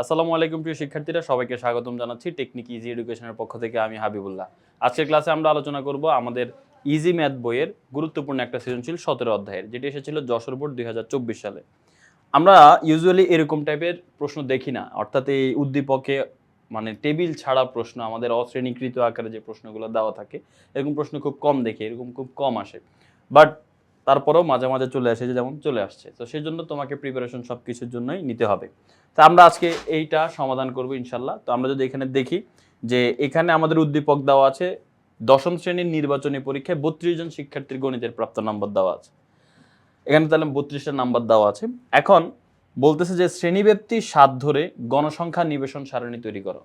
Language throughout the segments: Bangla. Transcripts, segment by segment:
আসসালামু আলাইকুম প্রিয় শিক্ষার্থীরা, সবাইকে স্বাগতম জানাচ্ছি টেকনিক ইজি এডুকেশনের পক্ষ থেকে আমি হাবিবুল্লাহ। আজকের ক্লাসে আমরা আলোচনা করব আমাদের ইজি ম্যাথ বইয়ের গুরুত্বপূর্ণ একটা সৃজনশীল সতেরো অধ্যায়ের, যেটি এসেছিল যশোর বোর্ড দুই হাজার চব্বিশ সালে। আমরা ইউজুয়ালি এরকম টাইপের প্রশ্ন দেখি না, অর্থাৎ এই উদ্দীপকে মানে টেবিল ছাড়া প্রশ্ন, আমাদের অশ্রেণীকৃত আকারে যে প্রশ্নগুলো দেওয়া থাকে, এরকম প্রশ্ন খুব কম দেখি, এরকম খুব কম আসে। বাট তারপরেও মাঝে মাঝে চলে আসে যেমন চলে আসছে। তো সেই জন্য তোমাকে প্রিপারেশন সব কিছুর জন্যই নিতে হবে। তো আমরা আজকে এইটা সমাধান করব ইনশাল্লাহ। তো আমরা যদি এখানে দেখি যে এখানে আমাদের উদ্দীপক দেওয়া আছে, দশম শ্রেণির নির্বাচনী পরীক্ষায় বত্রিশ জন শিক্ষার্থীর গণিতের প্রাপ্ত নাম্বার দেওয়া আছে। এখানে তাহলে বত্রিশটা নাম্বার দেওয়া আছে। এখন বলতেছে যে শ্রেণীব্যাপ্তি সাত ধরে গণসংখ্যা নিবেশন সারণী তৈরি করো।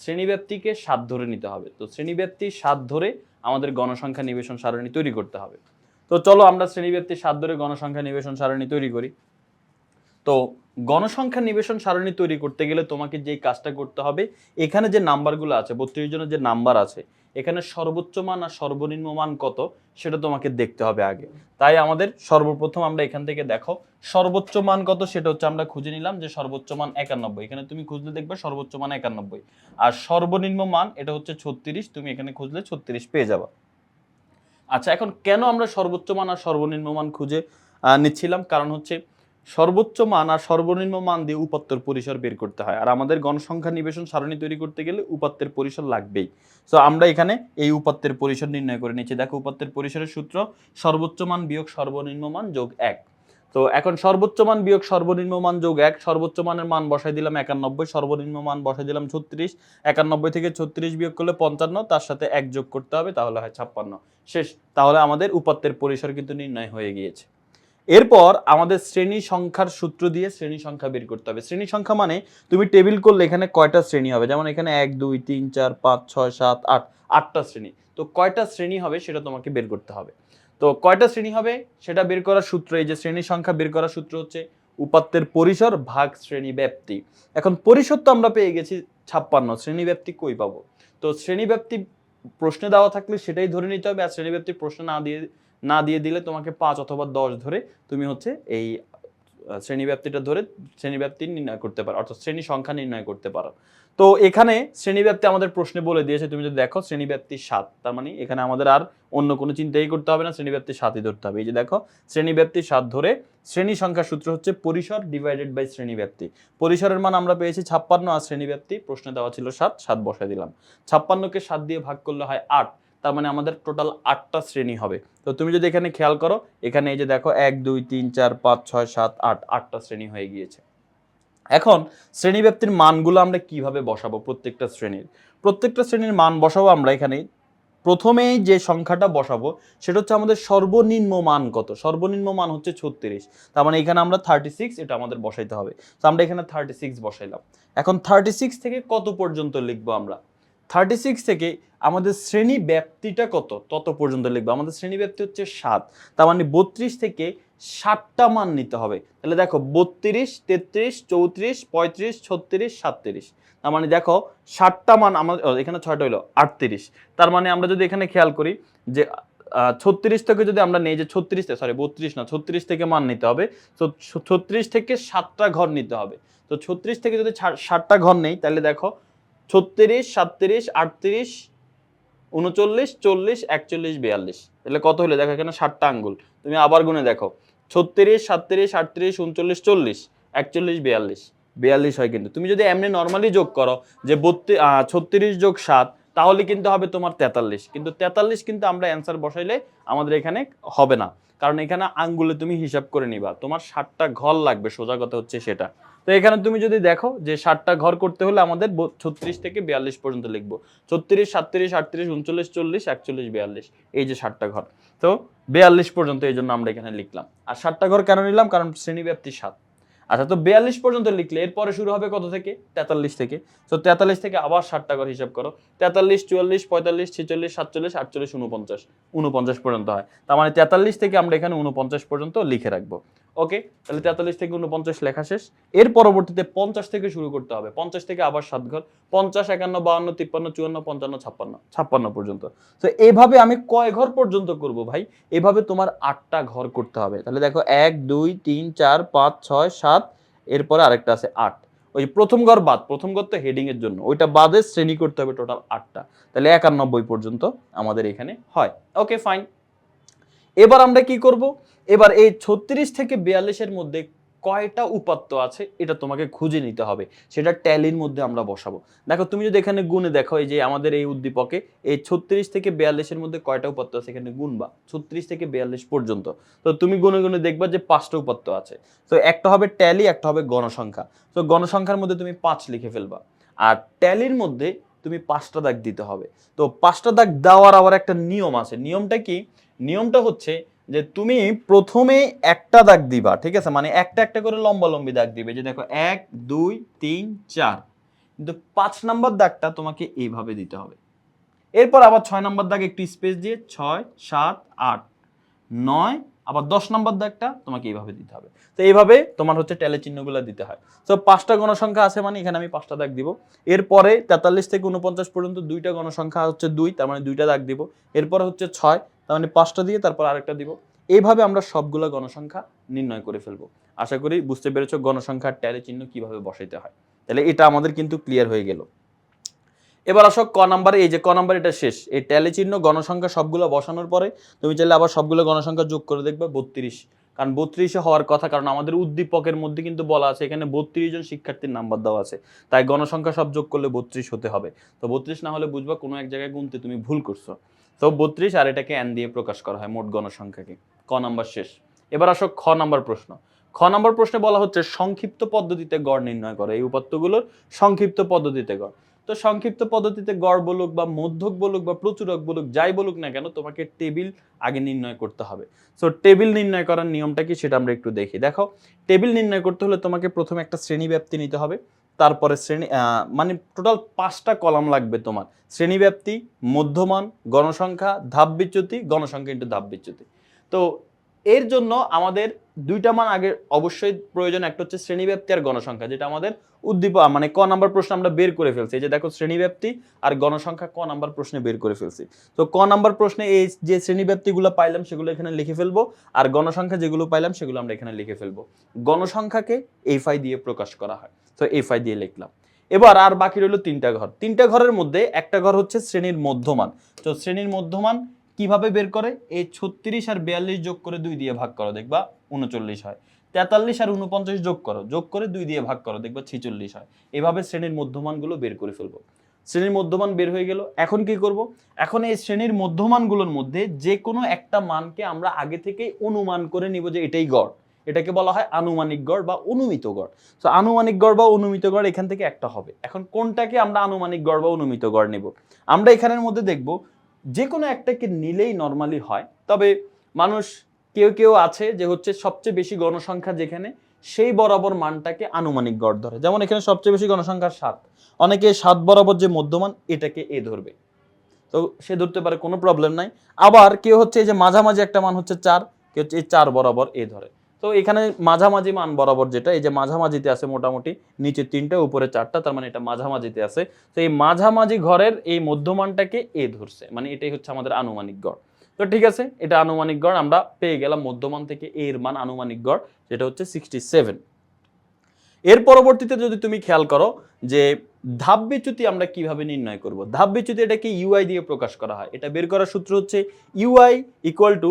শ্রেণীব্যাপ্তিকে সাত ধরে নিতে হবে। তো শ্রেণীব্যাপ্তি সাত ধরে আমাদের গণসংখ্যা নিবেশন সারণী তৈরি করতে হবে। তো চলো আমরা শ্রেণীব্যাপ্তি সাত ধরে গণসংখ্যা নিবেশন সারণী তৈরি করি। তো গণসংখ্যা নিবেশন সারণী তৈরি করতে গেলে তোমাকে যেই কাজটা করতে হবে, এখানে যে নাম্বারগুলো আছে, বত্রিশ জনের যে নাম্বার আছে, এখানে সর্বোচ্চ মান আর সর্বনিম্ন মান কত সেটা তোমাকে দেখতে হবে আগে। তাই আমাদের সর্বপ্রথম আমরা এখান থেকে দেখো সর্বোচ্চ মান কত সেটা হচ্ছে আমরা খুঁজে নিলাম যে সর্বোচ্চ মান একানব্বই। এখানে তুমি খুঁজলে দেখবে সর্বোচ্চ মান একানব্বই। আর সর্বনিম্ন মান এটা হচ্ছে ছত্রিশ, তুমি এখানে খুঁজলে ছত্রিশ পেয়ে যাবা। আচ্ছা এখন কেন আমরা সর্বোচ্চ মান আর সর্বনিম্ন মান খুঁজে নিচ্ছিলাম? কারণ হচ্ছে সর্বোচ্চ মান আর সর্বনিম্ন মান দিয়ে উপাত্তর পরিসর বের করতে হয়। আর আমাদের গণসংখ্যা নিবেশন সারণী তৈরি করতে গেলে উপাত্তের পরিসর লাগবেই। সো আমরা এখানে এই উপাত্তের পরিসর নির্ণয় করে নিচ্ছি। দেখো উপাত্তের পরিসরের সূত্র সর্বোচ্চ মান বিয়োগ সর্বনিম্ন মান যোগ এক। তো এখন সর্বোচ্চ মান বিয়োগ সর্বনিম্ন মান যোগ এক সর্বোচ্চ মানের মান বসাই দিলাম একানব্বই সর্বনিম্ন মান বসাই দিলাম ছত্রিশ, একানব্বই থেকে ছত্রিশ বিয়োগ করলে পঞ্চান্ন, তার সাথে এক যোগ করতে হবে, তাহলে হয় ছাপ্পান্ন। শেষ, তাহলে আমাদের উপাত্তের পরিসর কিন্তু নির্ণয় হয়ে গিয়েছে। এরপর আমাদের শ্রেণি সংখ্যার সূত্র দিয়ে শ্রেণি সংখ্যা বের করতে হবে। শ্রেণি সংখ্যা মানে তুমি টেবিল করলে এখানে কয়টা শ্রেণি হবে? যেমন এখানে এক, দুই, তিন, চার, পাঁচ, ছয়, সাত, আট, আটটা শ্রেণি। তো কয়টা শ্রেণি হবে সেটা তোমাকে বের করতে হবে। তো কয়টা শ্রেণি হবে সেটা বের করার সূত্র এই যে শ্রেণি সংখ্যা বের করার সূত্র হচ্ছে উপাত্তের পরিসর ভাগ শ্রেণি ব্যাপ্তি। এখন পরিসর তো আমরা পেয়ে গেছি ছাপ্পান্ন শ্রেণি ব্যাপ্তি কই পাবো? তো শ্রেণি ব্যাপ্তি প্রশ্নে দেওয়া থাকলে সেটাই ধরে নিতে হবে আর শ্রেণি ব্যাপ্তি প্রশ্ন না দিয়ে না দিয়ে দিলে তোমাকে পাঁচ অথবা দশ ধরে তুমি হচ্ছে এই আহ, শ্রেণীব্যাপ্তিটা ধরে শ্রেণীব্যাপ্তি নির্ণয় করতে পারো অর্থাৎ শ্রেণি সংখ্যা নির্ণয় করতে পারো। তো এখানে শ্রেণীব্যাপ্তি আমাদের প্রশ্নে বলে দিয়েছে, তুমি যদি দেখো শ্রেণীব্যাপ্তি সাত, তার মানে এখানে আমাদের আর অন্য কোনো চিন্তাই করতে হবে না, শ্রেণীব্যাপ্তি সাতই ধরতে হবে। এই যে দেখো, শ্রেণীব্যাপ্তি সাত ধরে শ্রেণি সংখ্যা সূত্র হচ্ছে পরিসর ডিভাইডেড বাই শ্রেণীব্যাপ্তি। পরিসরের মান আমরা পেয়েছি ছাপ্পান্ন আর শ্রেণীব্যাপ্তি, প্রশ্নে দেওয়া ছিল সাত সাত বসায় দিলাম। ছাপ্পান্নকে সাত দিয়ে ভাগ করলে হয় আট, তার মানে আমাদের টোটাল আটটা শ্রেণি হবে। তো তুমি যদি এখানে খেয়াল করো, এখানে এই যে দেখো, এক, দুই, তিন, চার, পাঁচ, ছয়, সাত, আট, আটটা শ্রেণি হয়ে গিয়েছে। এখন শ্রেণীব্যাপ্তির মানগুলো আমরা কীভাবে বসাবো প্রত্যেকটা শ্রেণির? প্রত্যেকটা শ্রেণির মান বসাবো আমরা এখানে। প্রথমেই যে সংখ্যাটা বসাবো, সেটা হচ্ছে আমাদের সর্বনিম্ন মান কত? সর্বনিম্ন মান হচ্ছে ছত্রিশ। তার মানে এখানে আমরা থার্টি সিক্স এটা আমাদের বসাইতে হবে। তো আমরা এখানে থার্টি সিক্স বসাইলাম। এখন থার্টি সিক্স থেকে কত পর্যন্ত লিখব আমরা? থার্টি সিক্স থেকে আমাদের শ্রেণি ব্যাপ্তিটা কত? তত পর্যন্ত লিখব। আমাদের শ্রেণি ব্যাপ্তি হচ্ছে সাত। তার মানে বত্রিশ থেকে ষাটটা মান নিতে হবে। তাহলে দেখো বত্রিশ, তেত্রিশ, চৌত্রিশ, পঁয়ত্রিশ, ছত্রিশ, সাতত্রিশ। তার মানে দেখো ষাটটা মান আমাদের এখানে ছয়টা হলো আটত্রিশ। তার মানে আমরা যদি এখানে খেয়াল করি যে ছত্রিশ থেকে যদি আমরা নেই যে ছত্রিশ সরি বত্রিশ না, ছত্রিশ থেকে মান নিতে হবে, তো ছত্রিশ থেকে সাতটা ঘর নিতে হবে। তো ছত্রিশ থেকে যদি ষাটটা ঘর নেই, তাহলে দেখো ছত্রিশ, সাতত্রিশ, আটত্রিশ, উনচল্লিশ, চল্লিশ, একচল্লিশ, বিয়াল্লিশ। তাহলে কত হলো দেখো এখানে ষাটটা আঙ্গুল। তুমি আবার গুনে দেখো। ছত্রিশ, সাতত্রিশ, আটত্রিশ, উনচল্লিশ, চল্লিশ, একচল্লিশ, বিয়াল্লিশ। বিয়াল্লিশ হয় কিন্তু। তুমি যদি এমনি নর্মালি যোগ করো যে বত্রিশ ছত্রিশ যোগ সাত, তাহলে কিন্তু হবে তোমার তেতাল্লিশ। কিন্তু তেতাল্লিশ কিন্তু আমরা অ্যান্সার বসাইলে আমাদের এখানে হবে না। কারণ এখানে আঙ্গুলে তুমি হিসাব করে নিবা। তোমার ষাটটা ঘর লাগবে, সোজা কথা হচ্ছে সেটা। তো এখানে তুমি যদি দেখো যে ষাটটা ঘর করতে হলে আমাদের ছত্রিশ থেকে বিয়াল্লিশ পর্যন্ত লিখব। ছত্রিশ, সাতত্রিশ, আটত্রিশ, উনচল্লিশ, চল্লিশ, একচল্লিশ, বিয়াল্লিশ, এই যে ষাটটা ঘর। তো বিয়াল্লিশ পর্যন্ত এই জন্য আমরা এখানে লিখলাম। আর ষাটটা ঘর কেন নিলাম? কারণ শ্রেণীব্যাপ্তি সাত। আচ্ছা তো বিয়াল্লিশ পর্যন্ত লিখলে এরপরে শুরু হবে কত থেকে? তেতাল্লিশ থেকে। তো তেতাল্লিশ থেকে আবার ষাটটা ঘর হিসাব করো। তেতাল্লিশ, চুয়াল্লিশ, পঁয়তাল্লিশ, ছেচল্লিশ, সাতচল্লিশ, আটচল্লিশ উনপঞ্চাশ উনপঞ্চাশ পর্যন্ত হয়। তার মানে তেতাল্লিশ থেকে আমরা এখানে উনপঞ্চাশ পর্যন্ত লিখে রাখব। ওকে তাহলে তেতাল্লিশ থেকে উনপঞ্চাশ লেখা শেষ। এর পরবর্তীতে পঞ্চাশ থেকে শুরু করতে হবে। পঞ্চাশ থেকে আবার সাত ঘর। পঞ্চাশ, একান্ন বাউন্ন তিপ্পান্ন, চুয়ান্ন, পঞ্চান্ন, ছাপ্পান্ন ছাপ্পান্ন পর্যন্ত। তো এভাবে আমি কয় ঘর পর্যন্ত করব ভাই? এভাবে তোমার আটটা ঘর করতে হবে। তাহলে দেখো, এক, দুই, তিন, চার, পাঁচ, ছয়, সাত, এরপরে আরেকটা আছে আট। ওই প্রথম ঘর বাদ, প্রথম ঘর তো হেডিং এর জন্য। ওইটা বাদে শ্রেণি করতে হবে টোটাল আটটা। তাহলে একানব্বই পর্যন্ত আমাদের এখানে হয়। ওকে ফাইন এবার আমরা কি করব? এবার এই ছত্রিশ থেকে বিয়াল্লিশের মধ্যে কয়টা উপাত্ত আছে এটা তোমাকে খুঁজে নিতে হবে। সেটা ট্যালির মধ্যে আমরা বসাবো। দেখো, তুমি যদি এখানে গুণে দেখো, এই যে আমাদের এই উদ্দীপকে, এই ছত্রিশ থেকে বিয়াল্লিশের মধ্যে কয়টা উপাত্ত আছে এখানে গুণবা? ছত্রিশ থেকে বিয়াল্লিশ পর্যন্ত। তো তুমি গুনে গুনে দেখবা যে পাঁচটা উপাত্ত আছে। তো একটা হবে ট্যালি, একটা হবে গণসংখ্যা। তো গণসংখ্যার মধ্যে তুমি পাঁচ লিখে ফেলবা। আর ট্যালির মধ্যে তুমি পাঁচটা দাগ দিতে হবে। তো পাঁচটা দাগ দেওয়ার আবার একটা নিয়ম আছে। নিয়মটা কি? নিয়মটা হচ্ছে যে তুমি প্রথমে একটা দাগ দিবা, ঠিক আছে? মানে একটা একটা করে লম্বা লম্বি দাগ দিবে। যে দেখো, এক, দুই, তিন, চার। কিন্তু পাঁচ নাম্বার দাগটা তোমাকে এইভাবে দিতে হবে। এরপর আবার ছয় নাম্বার দাগ একটু স্পেস দিয়ে, ছয়, সাত, আট, নয়, আবার দশ নাম্বার দাগটা তোমাকে এইভাবে দিতে হবে। তো এইভাবে তোমার হচ্ছে ট্যালে চিহ্নগুলো দিতে হয়। তো পাঁচটা গণসংখ্যা আছে মানে এখানে আমি পাঁচটা দাগ দিব। এরপরে তেতাল্লিশ থেকে উনপঞ্চাশ পর্যন্ত দুইটা গণসংখ্যা হচ্ছে দুই, তার মানে দুইটা দাগ দিব। এরপরে হচ্ছে ছয় তার মানে পাঁচটা দিয়ে তারপর আরেকটা দিব। এইভাবে আমরা সবগুলো গণসংখ্যা নির্ণয় করে ফেলব। আশা করি বুঝতে পেরেছ গণসংখ্যার ট্যালে চিহ্ন কীভাবে বসাইতে হয়। তাহলে এটা আমাদের কিন্তু ক্লিয়ার হয়ে গেল। এবার আসো ক নাম্বারে, এই যে ক নাম্বার এটা শেষ। এই ট্যালে চিহ্ন গণসংখ্যা সবগুলো বসানোর পরে তুমি চাইলে আবার সবগুলো গণসংখ্যা যোগ করে দেখবে বত্রিশ। কারণ বত্রিশে হওয়ার কথা, কারণ আমাদের উদ্দীপকের মধ্যে কিন্তু বলা আছে, এখানে বত্রিশ জন শিক্ষার্থীর নাম্বার দেওয়া আছে। তাই গণসংখ্যা সব যোগ করলে বত্রিশ হতে হবে। তো বত্রিশ না হলে বুঝবা কোনো এক জায়গায় গুনতে তুমি ভুল করছ। তো বত্রিশ আর এটাকে এন দিয়ে প্রকাশ করা হয় মোট গণসংখ্যাকে। ক নাম্বার শেষ। এবার আসো খ নাম্বার প্রশ্ন। খ নাম্বার প্রশ্নে বলা হচ্ছে সংক্ষিপ্ত পদ্ধতিতে গড় নির্ণয় করে। এই উপাত্তগুলোর সংক্ষিপ্ত পদ্ধতিতে গড়। তো সংক্ষিপ্ত পদ্ধতিতে গড় বলুক বা মধ্যক বলুক বা প্রচুরক বলুক, যাই বলুক না কেন, তোমাকে টেবিল আগে নির্ণয় করতে হবে। সো টেবিল নির্ণয় করার নিয়মটা কি সেটা আমরা একটু দেখি। দেখো, টেবিল নির্ণয় করতে হলে তোমাকে প্রথমে একটা শ্রেণি ব্যাপ্তি নিতে হবে। তারপরে শ্রেণি মানে টোটাল পাঁচটা কলাম লাগবে তোমার। শ্রেণি ব্যাপ্তি মধ্যমান, গণসংখ্যা, ধাপ বিচ্যুতি, গণসংখ্যা ইন্টু ধাপ বিচ্যুতি। তো এর জন্য আমাদের দুইটা মান আগে অবশ্যই প্রয়োজন, একটা হচ্ছে শ্রেণীব্যাপ্তি আর গণসংখ্যা, যেটা আমাদের উদ্দীপ মানে ক নাম্বার প্রশ্ন আমরা বের করে ফেলছি। এই যে দেখো শ্রেণীব্যাপ্তি আর গণসংখ্যা ক নাম্বার প্রশ্নে বের করে ফেলছি। তো ক নাম্বার প্রশ্নে এই যে শ্রেণীব্যাপ্তিগুলো পাইলাম, সেগুলো এখানে লিখে ফেলব। আর গণসংখ্যা যেগুলো পাইলাম, সেগুলো আমরা এখানে লিখে ফেলব। গণসংখ্যাকে এই ফাই দিয়ে প্রকাশ করা হয়। তো এই ফাই দিয়ে লিখলাম। এবার আর বাকি রইল তিনটা ঘর। তিনটা ঘরের মধ্যে একটা ঘর হচ্ছে শ্রেণির মধ্যমান। তো শ্রেণির মধ্যমান কীভাবে বের করে? এই ছত্রিশ আর বিয়াল্লিশ যোগ করে দুই দিয়ে ভাগ করো, দেখবা উনচল্লিশ হয়। তেতাল্লিশ আর উনপঞ্চাশ যোগ করো, যোগ করে দুই দিয়ে ভাগ করো, দেখবা ছিচল্লিশ হয়। এভাবে শ্রেণির মধ্যমানগুলো বের করে ফেলব। শ্রেণির মধ্যমান বের হয়ে গেল, এখন কি করব? এখন এই শ্রেণির মধ্যমানগুলোর মধ্যে যে কোনো একটা মানকে আমরা আগে থেকেই অনুমান করে নিব যে এটাই গড়। এটাকে বলা হয় আনুমানিক গড় বা অনুমিত গড়। তো আনুমানিক গড় বা অনুমিত গড় এখান থেকে একটা হবে। এখন কোনটাকে আমরা আনুমানিক গড় বা অনুমিত গড় নেব? আমরা এখানের মধ্যে দেখব যে কোনো একটাকে নিলেই নর্মালি হয়, তবে মানুষ, কেউ কেউ আছে যে হচ্ছে সবচেয়ে বেশি গণসংখ্যা যেখানে, সেই বরাবর মানটাকে আনুমানিক গড় ধরে। যেমন এখানে সবচেয়ে বেশি গণসংখ্যা সাত। অনেকে সাত বরাবর যে মধ্যমান, এটাকে এ ধরবে। তো সে ধরতে পারে, কোনো প্রবলেম নাই। আবার কেউ হচ্ছে এই যে মাঝামাঝি একটা মান হচ্ছে চার, কেউ হচ্ছে এই চার বরাবর এ ধরে। তো এখানে মাঝামাঝি মান বরাবর যেটা, এই যে মাঝামাঝিতে আছে মোটামুটি নিচে তিনটা, উপরে চারটা, তার মানে এটা মাঝামাঝিতে আছে। তো এই মাঝামাঝি ঘরের এই মধ্যমানটাকে এ ধরছে মানে এটাই হচ্ছে আমাদের আনুমানিক গড়। তো ঠিক আছে, এটা আনুমানিক গড়, আমরা পেয়ে গেলাম মধ্যমান থেকে এর মান আনুমানিক গড় যেটা হচ্ছে সিক্সটি সেভেন এর পরবর্তীতে যদি তুমি খেয়াল করো যে ধাপ বিচ্যুতি আমরা কীভাবে নির্ণয় করব ধাপ বিচ্যুতি এটাকে ইউআই দিয়ে প্রকাশ করা হয়। এটা বের করার সূত্র হচ্ছে U I equal to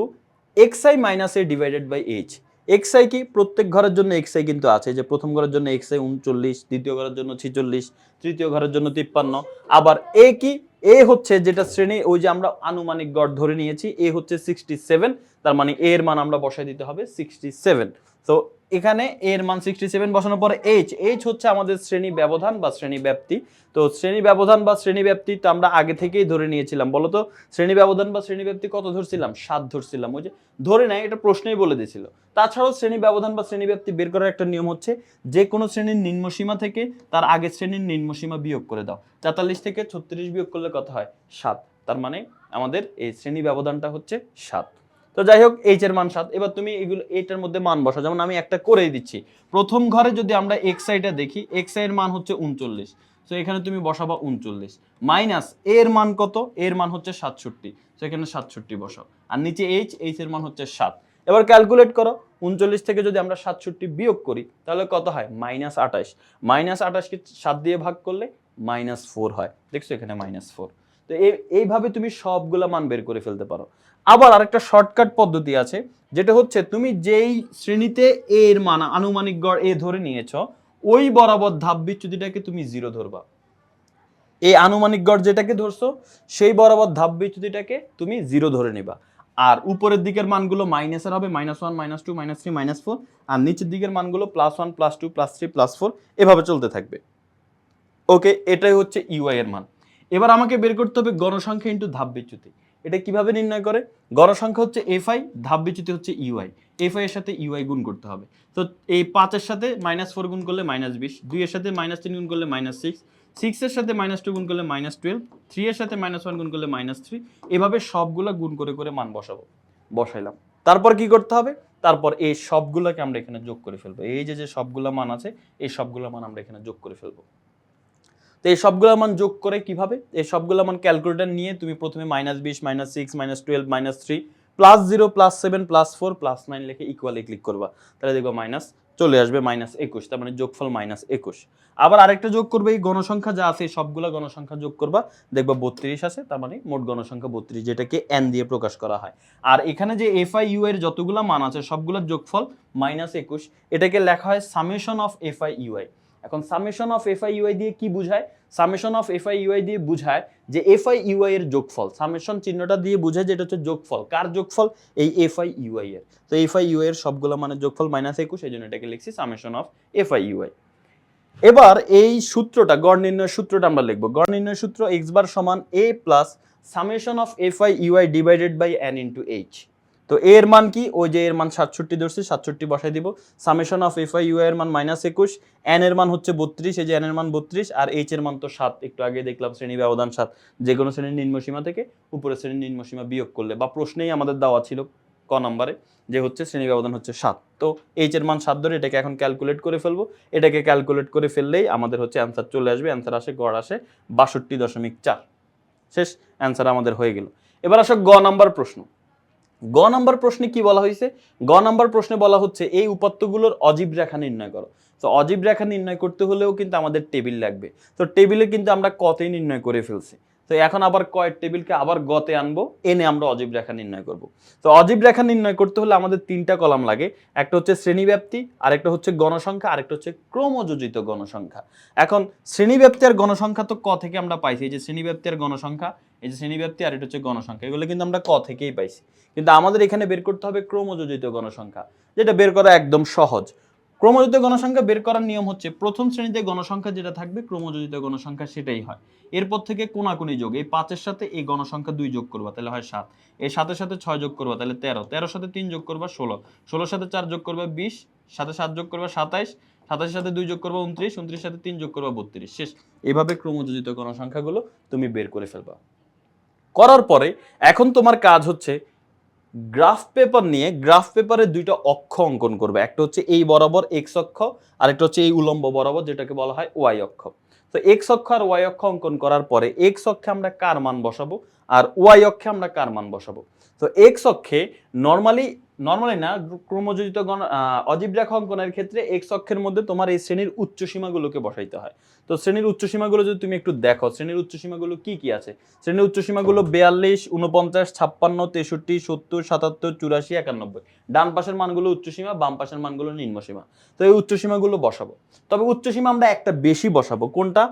X I minus A divided by H X I কি? প্রত্যেক ঘরের জন্য এক্স আই কিন্তু আছে। যে প্রথম ঘরের জন্য এক্স আই উনচল্লিশ, দ্বিতীয় ঘরের জন্য ছিচল্লিশ, তৃতীয় ঘরের জন্য তিপ্পান্ন। আবার এ কি? এ হচ্ছে যেটা শ্রেণি, ওই যে আমরা আনুমানিক গড় ধরে নিয়েছি এ হচ্ছে সিক্সটি সেভেন তার মানে এর মান আমরা বসাই দিতে হবে সিক্সটি সেভেন তো এখানে এর মান সিক্সটি সেভেন বসানোর পরে এইচ এইচ হচ্ছে আমাদের শ্রেণি ব্যবধান বা শ্রেণি ব্যাপ্তি। তো শ্রেণি ব্যবধান বা শ্রেণি ব্যাপ্তি তো আমরা আগে থেকেই ধরে নিয়েছিলাম বলো তো শ্রেণি ব্যবধান বা শ্রেণি ব্যাপ্তি কত ধরছিলাম? সাত ধরছিলাম। ওই যে ধরে নেয়, এটা প্রশ্নেই বলে দিয়েছিল। তাছাড়াও শ্রেণি ব্যবধান বা শ্রেণি ব্যাপ্তি বের করার একটা নিয়ম হচ্ছে যে কোনো শ্রেণির নিম্নসীমা থেকে তার আগের শ্রেণির নিম্নসীমা বিয়োগ করে দাও। তেতাল্লিশ থেকে ছত্রিশ বিয়োগ করলে কত হয়? সাত। তার মানে আমাদের এই শ্রেণি ব্যবধানটা হচ্ছে সাত। তো যাই হোক এইচ এর মান সাত। এবার তুমি এগুলো এইটার মধ্যে মান বসা যেমন আমি একটা করেই দিচ্ছি। প্রথম ঘরে যদি আমরা এক্স আইটা দেখি এক্স আই এর মান হচ্ছে উনচল্লিশ। তো এখানে তুমি বসাবা উনচল্লিশ। মাইনাস এর মান কত? এর মান হচ্ছে সাতষট্টি। তো এখানে সাতষট্টি বসাও। আর নিচে এইচ এইচ এর মান হচ্ছে সাত। এবার ক্যালকুলেট করো, উনচল্লিশ থেকে যদি আমরা সাতষট্টি বিয়োগ করি, তাহলে কত হয়? মাইনাস আঠাশ। মাইনাস আঠাশকে সাত দিয়ে ভাগ করলে মাইনাস ফোর হয়। দেখছ এখানে মাইনাস ফোর তো এই এইভাবে তুমি সবগুলা মান বের করে ফেলতে পারো। আবার আরেকটা শর্টকাট পদ্ধতি আছে, যেটা হচ্ছে তুমি যেই শ্রেণীতে এ এর মান আনুমানিক গড় এ ধরে নিয়েছ, ওই বরাবর ধাপ বিচ্যুতিটাকে তুমি জিরো ধরবা। এই আনুমানিক গড় যেটাকে ধরছো, সেই বরাবর ধাপ বিচ্যুতিটাকে তুমি জিরো ধরে নিবা। আর উপরের দিকের মানগুলো মাইনাসের হবে minus one minus two minus three minus four আর নিচের দিকের মানগুলো plus one plus two plus three plus four এভাবে চলতে থাকবে। ওকে এটাই হচ্ছে ইউআই এর মান। এবার আমাকে বের করতে হবে গণসংখ্যা ইন্টু ধাপ বিচ্যুতি। এটা কীভাবে নির্ণয় করে? গণসংখ্যা হচ্ছে এফআই ধাপ বিচ্যুতি হচ্ছে ইউআই এফআই এর সাথে ইউআই গুণ করতে হবে। তো এই পাঁচের সাথে মাইনাস ফোর গুণ করলে মাইনাস বিশ দুইয়ের সাথে মাইনাস তিন গুণ করলে মাইনাস সিক্স সিক্সের সাথে মাইনাস টু গুণ করলে মাইনাস টুয়েলভ থ্রি এর সাথে মাইনাস ওয়ান গুণ করলে মাইনাস থ্রি এভাবে সবগুলো গুণ করে করে মান বসাবো। বসাইলাম। তারপর কি করতে হবে? তারপর এই সবগুলোকে আমরা এখানে যোগ করে ফেলব। এই যে যে সবগুলো মান আছে, এই সবগুলো মান আমরা এখানে যোগ করে ফেলব। তো এই সবগুলো মান যোগ করে কীভাবে? এই সবগুলো মান ক্যালকুলেটর নিয়ে তুমি প্রথমে মাইনাস বিশ minus six minus twelve minus three plus zero plus seven plus four plus nine লিখে ইকুয়ালি ক্লিক করবা। তাহলে দেখবা মাইনাস চলে আসবে মাইনাস একুশ, তার মানে যোগফল মাইনাস একুশ। আবার আরেকটা যোগ করবে এই গণসংখ্যা যা আছে সবগুলো গণসংখ্যা যোগ করবা, দেখবা বত্রিশ আছে, তার মানে মোট গণসংখ্যা বত্রিশ, যেটাকে এন দিয়ে প্রকাশ করা হয়। আর এখানে যে এফ আই ইউ এর যতগুলো মান আছে, সবগুলোর যোগফল মাইনাস একুশ, এটাকে লেখা হয় summation of F I U I এখন summation of F I U I দিয়ে কি বুঝায়? Summation of F I U I দিয়ে বুঝায় যে এফ আই ইউআই এর যোগফল সামেশন চিহ্নটা দিয়ে বুঝায় যে এটা হচ্ছে যোগফল। কার যোগফল? এই এফ আই ইউআই এর। তো এফ আই ইউআই এর সবগুলো মানে যোগফল মাইনাস একুশ, এই জন্য এটাকে লিখছি summation of F I U I এবার এই সূত্রটা, গড় নির্ণয় সূত্রটা আমরা লিখব। গড় নির্ণয় সূত্র এক্স বার সমান A plus summation of F I U I divided by N into H তো A এর মান কি? ওই যে এর মান সাতষট্টি ধরছি, সাতষট্টি বসাই দিব। Summation of F I U I এর মান মাইনাস একুশ এন এর মান হচ্ছে বত্রিশ, এই যে এন এর মান বত্রিশ, আর এইচ এর মান তো সাত। একটু আগে দেখলাম শ্রেণি ব্যবধান সাত। যে কোনো শ্রেণির নিম্নসীমা থেকে উপরের শ্রেণির নিম্নসীমা বিয়োগ করলে বা প্রশ্নেই আমাদের দেওয়া ছিল ক নম্বরে যে হচ্ছে শ্রেণি ব্যবধান হচ্ছে সাত। তো এইচ এর মান সাত ধরে এটাকে এখন ক্যালকুলেট করে ফেলব। এটাকে ক্যালকুলেট করে ফেললেই আমাদের হচ্ছে অ্যান্সার চলে আসবে। অ্যান্সার আসে, গড় আসে বাষট্টি দশমিক চার। শেষ অ্যান্সার আমাদের হয়ে গেল। এবার আসো গ নাম্বার প্রশ্ন। গ নাম্বার প্রশ্নে কি বলা হয়েছে? গ নাম্বার প্রশ্নে বলা হচ্ছে, এই উপাত্তগুলোর অজীব রেখা নির্ণয় করো। তো অজীব রেখা নির্ণয় করতে হলেও কিন্তু আমাদের টেবিল লাগবে। তো টেবিলে কিন্তু আমরা কতই নির্ণয় করে ফেলছি? তো এখন আবার কয়ের টেবিলকে আবার গতে আনব, এনে আমরা অজীব রেখা নির্ণয় করব। তো অজীব রেখা নির্ণয় করতে হলে আমাদের তিনটা কলাম লাগে, একটা হচ্ছে শ্রেণীব্যাপ্তি, আরেকটা হচ্ছে গণসংখ্যা, আরেকটা হচ্ছে ক্রমযোজিত গণসংখ্যা। এখন শ্রেণীব্যাপ্তি আর গণসংখ্যা তো ক থেকে আমরা পাইছি, এই যে শ্রেণীব্যাপ্তি আর গণসংখ্যা, এই যে শ্রেণীব্যাপ্তি আর এটা হচ্ছে গণসংখ্যা, এগুলো কিন্তু আমরা ক থেকেই পাইছি। কিন্তু আমাদের এখানে বের করতে হবে ক্রমযোজিত গণসংখ্যা, যেটা বের করা একদম সহজ। ক্রমযোজিত গণসংখ্যা বের করার নিয়ম হচ্ছে প্রথম শ্রেণীতে গণসংখ্যা যেটা থাকবে ক্রমযোজিত গণসংখ্যা সেটাই হয়। এরপর থেকে কোনাকুনি যোগ, এই পাঁচের সাথে এই গণসংখ্যা দুই যোগ করবা, তাহলে হয় সাত। এই সাতের সাথে ছয় যোগ করবা, তাহলে তেরো। তেরোর সাথে তিন যোগ করবা ষোলো। ষোলোর সাথে চার যোগ করবা বিশ। সাথে সাত যোগ করবা সাতাইশ। সাতাশের সাথে দুই যোগ করবা উনত্রিশ। উনত্রিশ সাথে তিন যোগ করবা বত্রিশ। শেষ। এভাবে ক্রমযোজিত গণসংখ্যাগুলো তুমি বের করে ফেলবা। করার পরে এখন তোমার কাজ হচ্ছে গ্রাফ পেপার নিয়ে গ্রাফ পেপারে দুইটা অক্ষ অঙ্কন করবে। একটা হচ্ছে এই বরাবর এক্স অক্ষ আর একটা হচ্ছে এই উলম্ব বরাবর, যেটাকে বলা হয় ওয়াই অক্ষ। তো এক্স অক্ষ আর ওয়াই অক্ষ অঙ্কন করার পরে এক্স অক্ষে আমরা কার মান বসাবো? আর ওয়াই অক্ষে আমরা কার মান বসাবো? তো এক্স অক্ষে নর্মালি নর্মালি না ক্রমযোজিত গণ আহ, অজীব রেখা অঙ্কনের ক্ষেত্রে এক্স অক্ষের মধ্যে তোমার এই শ্রেণির উচ্চ সীমাগুলোকে বসাইতে হয়। তো শ্রেণির উচ্চ সীমাগুলো যদি তুমি একটু দেখো শ্রেণির উচ্চ সীমাগুলো কি কি আছে? শ্রেণির উচ্চ সীমাগুলো বিয়াল্লিশ উনপঞ্চাশ ছাপ্পান্ন তেষট্টি সত্তর সাতাত্তর চুরাশি একানব্বই। ডান পাশের মানগুলো উচ্চ সীমা বাম পাশের মানগুলো নিম্ন সীমা। তো এই উচ্চ সীমাগুলো বসাবো। তবে উচ্চ সীমা আমরা একটা বেশি বসাবো। কোনটা?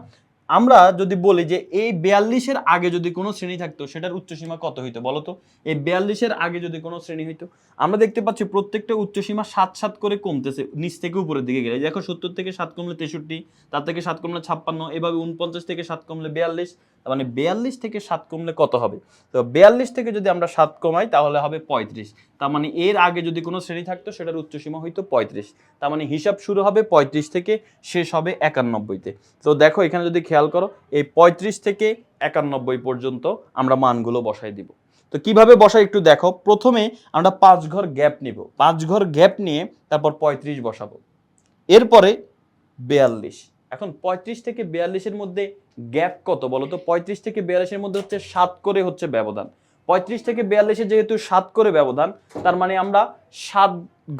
আমরা যদি বলি যে এই বিয়াল্লিশের আগে যদি কোনো শ্রেণি থাকতো, সেটার উচ্চসীমা কত হইতো বলো তো? এই বিয়াল্লিশের আগে যদি কোনো শ্রেণি হইতো, আমরা দেখতে পাচ্ছি প্রত্যেকটা উচ্চসীমা সাত সাত করে কমতেছে, নিচ থেকে উপরের দিকে গেলে। দেখো সত্তর থেকে সাত কমলে তেষট্টি, তার থেকে সাত কমলে ছাপ্পান্ন, এভাবে উনপঞ্চাশ থেকে সাত কমলে বিয়াল্লিশ মানে বিয়াল্লিশ থেকে সাত কমলে কত হবে? তো বিয়াল্লিশ থেকে যদি আমরা সাত কমাই, তাহলে হবে পঁয়ত্রিশ। তার মানে এর আগে যদি কোনো শ্রেণি থাকতো, সেটার উচ্চসীমা হইতো পঁয়ত্রিশ। তার মানে হিসাব শুরু হবে পঁয়ত্রিশ থেকে, শেষ হবে একানব্বইতে। তো দেখো, এখানে যদি খেয়াল করো, এই পঁয়ত্রিশ থেকে একানব্বই পর্যন্ত আমরা মানগুলো বসাই দিব। তো কীভাবে বসাই একটু দেখো। প্রথমে আমরা পাঁচ ঘর গ্যাপ নিব। পাঁচ ঘর গ্যাপ নিয়ে তারপর পঁয়ত্রিশ বসাবো। এরপরে বেয়াল্লিশ। এখন পঁয়ত্রিশ থেকে বিয়াল্লিশের মধ্যে গ্যাপ কত বলো তো পঁয়ত্রিশ থেকে বিয়াল্লিশের মধ্যে হচ্ছে সাত করে হচ্ছে ব্যবধান। পঁয়ত্রিশ থেকে বিয়াল্লিশে যেহেতু সাত করে ব্যবধান, তার মানে আমরা সাত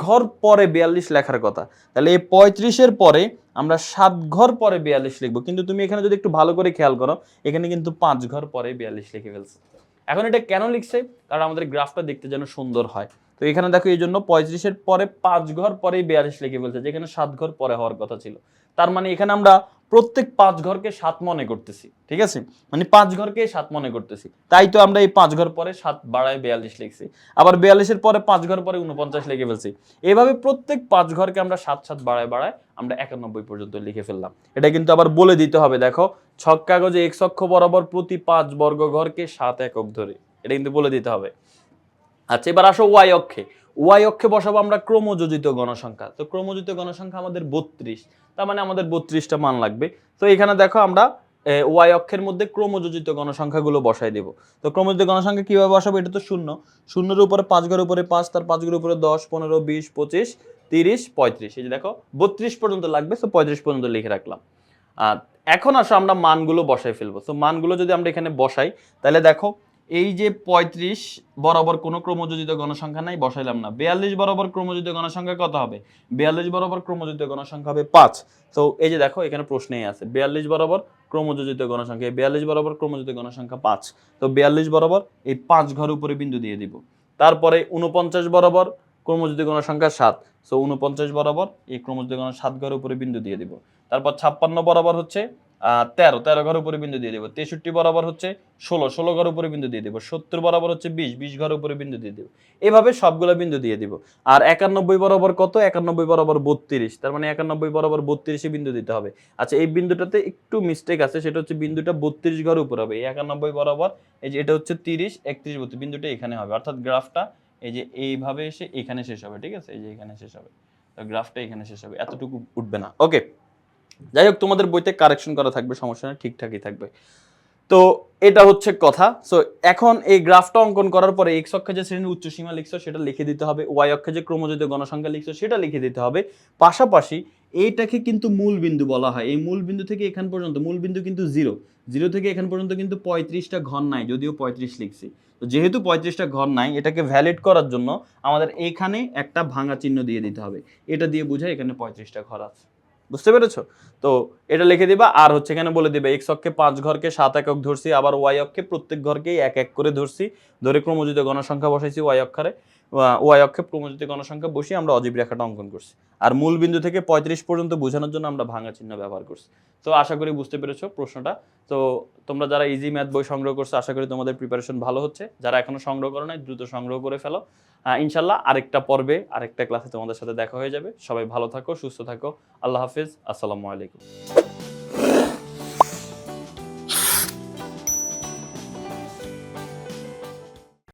ঘর পরে বিয়াল্লিশ লেখার কথা। তাহলে এই পঁয়ত্রিশের পরে আমরা সাত ঘর পরে বিয়াল্লিশ লিখব। কিন্তু তুমি এখানে যদি একটু ভালো করে খেয়াল করো, এখানে কিন্তু পাঁচ ঘর পরে বিয়াল্লিশ লিখে ফেলছে। এখন এটা কেন লিখছে? কারণ আমাদের গ্রাফটা দেখতে যেন সুন্দর হয়। তো এখানে দেখো এই জন্য পঁয়ত্রিশের পরে পাঁচ ঘর পরেই বিয়াল্লিশ লিখে ফেলছে, যেখানে সাত ঘর পরে হওয়ার কথা ছিল। তার মানে এখানে আমরা প্রত্যেক পাঁচ ঘরকে সাত মনে করতেছি, ঠিক আছে? মানে পাঁচ ঘরকে সাত মনে করতেছি। তাই তো আমরা এই পাঁচ ঘর পরে সাত বাড়ায় বিয়াল্লিশ লিখছি। আবার বিয়াল্লিশের পরে পাঁচ ঘর পরে উনপঞ্চাশ লিখে ফেলছি। এভাবে প্রত্যেক পাঁচ ঘরকে আমরা সাত সাত বাড়ায় বাড়ায় আমরা একানব্বই পর্যন্ত লিখে ফেললাম। এটা কিন্তু আবার বলে দিতে হবে, দেখো, ছক কাগজে এক অক্ষ বরাবর প্রতি পাঁচ বর্গ ঘরকে সাত একক ধরে। এটা কিন্তু বলে দিতে হবে। আচ্ছা এবার আসো ওয়াই অক্ষে। ওয়াই অক্ষে বসাবো আমরা ক্রমযোজিত গণসংখ্যা। তো ক্রমযোজিত গণসংখ্যা আমাদের বত্রিশ, তার মানে আমাদের বত্রিশটা মান লাগবে। তো এখানে দেখো আমরা ওয়াই অক্ষের মধ্যে ক্রমযোজিত গণসংখ্যাগুলো বসাই দেব। তো ক্রমযোজিত গণসংখ্যা কীভাবে বসাবো? এটা তো শূন্য। শূন্যের উপরে পাঁচ ঘরের উপরে পাঁচ, তার পাঁচ ঘরের উপরে দশ, পনেরো, বিশ, পঁচিশ, তিরিশ, পঁয়ত্রিশ। এই যে দেখো, বত্রিশ পর্যন্ত লাগবে, তো পঁয়ত্রিশ পর্যন্ত লিখে রাখলাম। আর এখন আসো আমরা মানগুলো বসাই ফেলব। তো মানগুলো যদি আমরা এখানে বসাই, তাহলে দেখো এই যে পঁয়ত্রিশ বরাবর কোনো ক্রমযোজিত গণসংখ্যা নাই, বসাইলাম না। বিয়াল্লিশ বরাবর ক্রমযোজিত গণসংখ্যা কত হবে? বিয়াল্লিশ বরাবর ক্রমযোজিত গণসংখ্যা হবে পাঁচ। তো এই যে দেখো, এখানে প্রশ্নেই আছে। বিয়াল্লিশ বরাবর ক্রমযোজিত গণসংখ্যা বিয়াল্লিশ বরাবর ক্রমযোজিত গণসংখ্যা পাঁচ। তো বিয়াল্লিশ বরাবর এই পাঁচ ঘর উপরে বিন্দু দিয়ে দিব। তারপরে উনপঞ্চাশ বরাবর ক্রমযোজিত গণসংখ্যা সাত। সো উনপঞ্চাশ বরাবর এই ক্রমযোজিত গণ সাত ঘর উপরে বিন্দু দিয়ে দিব। তারপর ছাপ্পান্ন বরাবর হচ্ছে তেরো তেরো ঘর উপরে বিন্দু দিয়ে দেবো। তেষট্টি বরাবর হচ্ছে ষোলো ষোলো ঘর উপরে বিন্দু দিয়ে দেবো। সত্তর বরাবর হচ্ছে বিশ বিশ ঘর উপরে বিন্দু দিয়ে দেবো। এভাবে সবগুলো বিন্দু দিয়ে দিব। আর একানব্বই বরাবর কত? একানব্বই বরাবর বত্রিশ। তার মানে একানব্বই বরাবর বত্রিশে বিন্দু দিতে হবে। আচ্ছা এই বিন্দুটাতে একটু মিস্টেক আছে। সেটা হচ্ছে বিন্দুটা বত্রিশ ঘর উপরে হবে। এই একানব্বই বরাবর, এই যে এটা হচ্ছে তিরিশ, একত্রিশ, বত্রিশ, বিন্দুটা এখানে হবে। অর্থাৎ গ্রাফটা এই যে এইভাবে এসে এখানে শেষ হবে, ঠিক আছে? এই যে এখানে শেষ হবে। গ্রাফটা এখানে শেষ হবে। এতটুকু উঠবে না। ওকে যাই হোক, তোমাদের বইতে কারেকশন করা থাকবে, সমস্যা ঠিকঠাকই থাকবে। তো এটা হচ্ছে কথা। সো এখন এই গ্রাফটা অঙ্কন করার পরে এক্স অক্ষে যে শ্রেণির উচ্চ সীমা লিখছো, সেটা লিখে দিতে হবে। ওয়াই অক্ষে যে ক্রমযোজিত গণসংখ্যা লিখছো, সেটা লিখে দিতে হবে। পাশাপাশি এইটাকে কিন্তু মূল বিন্দু বলা হয়। এই মূল বিন্দু থেকে এখান পর্যন্ত মূল বিন্দু কিন্তু জিরো জিরো থেকে এখান পর্যন্ত কিন্তু পঁয়ত্রিশটা ঘর নাই, যদিও পঁয়ত্রিশ লিখছি। তো যেহেতু পঁয়ত্রিশটা ঘর নাই, এটাকে ভ্যালিড করার জন্য আমাদের এখানে একটা ভাঙা চিহ্ন দিয়ে দিতে হবে। এটা দিয়ে বোঝায় এখানে পঁয়ত্রিশটা ঘর আছে। বুঝতে পেরেছ? তো এটা লিখে দিবা, আর হচ্ছে এখানে বলে দিবে এক্স অক্ষে পাঁচ ঘরকে সাত একক ধরছি, আবার ওয়াই অক্ষে প্রত্যেক ঘরকেই এক এক করে ধরছি। ধরে ক্রমযোজিত গণসংখ্যা বসাইছি ওয়াই অক্ষরে ওয়াই অক্ষে ক্রমযোজিত গণসংখ্যা বসিয়ে আমরা অজীব রেখাটা অঙ্কন করছি। আর মূল বিন্দু থেকে পঁয়ত্রিশ পর্যন্ত বোঝানোর জন্য আমরা ভাঙা চিহ্ন ব্যবহার করছি। তো আশা করি বুঝতে পেরেছ প্রশ্নটা। তো তোমরা যারা ইজি ম্যাথ বই সংগ্রহ করছ, আশা করি তোমাদের প্রিপারেশন ভালো হচ্ছে। যারা এখনও সংগ্রহ করো নাই, দ্রুত সংগ্রহ করে ফেলো। ইনশাল্লাহ আরেকটা পর্বে, আরেকটা ক্লাসে তোমাদের সাথে দেখা হয়ে যাবে। সবাই ভালো থাকো, সুস্থ থাকো। আল্লাহ হাফিজ। আসসালামু আলাইকুম।